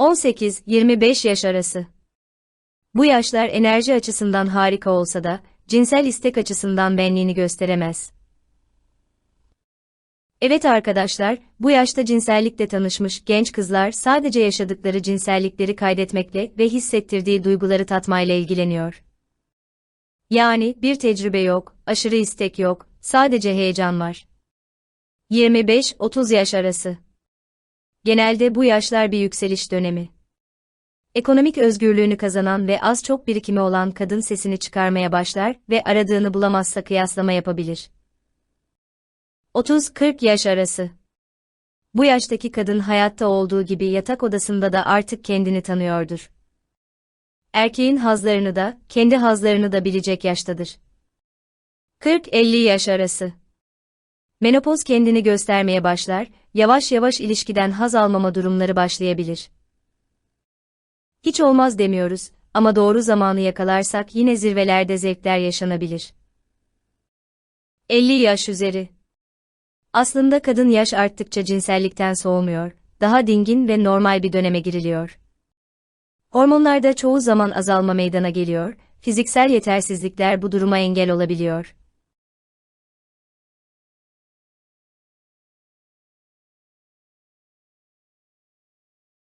18-25 yaş arası. Bu yaşlar enerji açısından harika olsa da, cinsel istek açısından benliğini gösteremez. Evet arkadaşlar, bu yaşta cinsellikle tanışmış genç kızlar sadece yaşadıkları cinsellikleri kaydetmekle ve hissettirdiği duyguları tatmayla ilgileniyor. Yani bir tecrübe yok, aşırı istek yok, sadece heyecan var. 25-30 yaş arası. Genelde bu yaşlar bir yükseliş dönemi. Ekonomik özgürlüğünü kazanan ve az çok birikimi olan kadın sesini çıkarmaya başlar ve aradığını bulamazsa kıyaslama yapabilir. 30-40 yaş arası. Bu yaştaki kadın hayatta olduğu gibi yatak odasında da artık kendini tanıyordur. Erkeğin hazlarını da, kendi hazlarını da bilecek yaştadır. 40-50 yaş arası. Menopoz kendini göstermeye başlar, yavaş yavaş ilişkiden haz almama durumları başlayabilir. Hiç olmaz demiyoruz ama doğru zamanı yakalarsak yine zirvelerde zevkler yaşanabilir. 50 yaş üzeri. Aslında kadın yaş arttıkça cinsellikten soğumuyor, daha dingin ve normal bir döneme giriliyor. Hormonlarda çoğu zaman azalma meydana geliyor, fiziksel yetersizlikler bu duruma engel olabiliyor.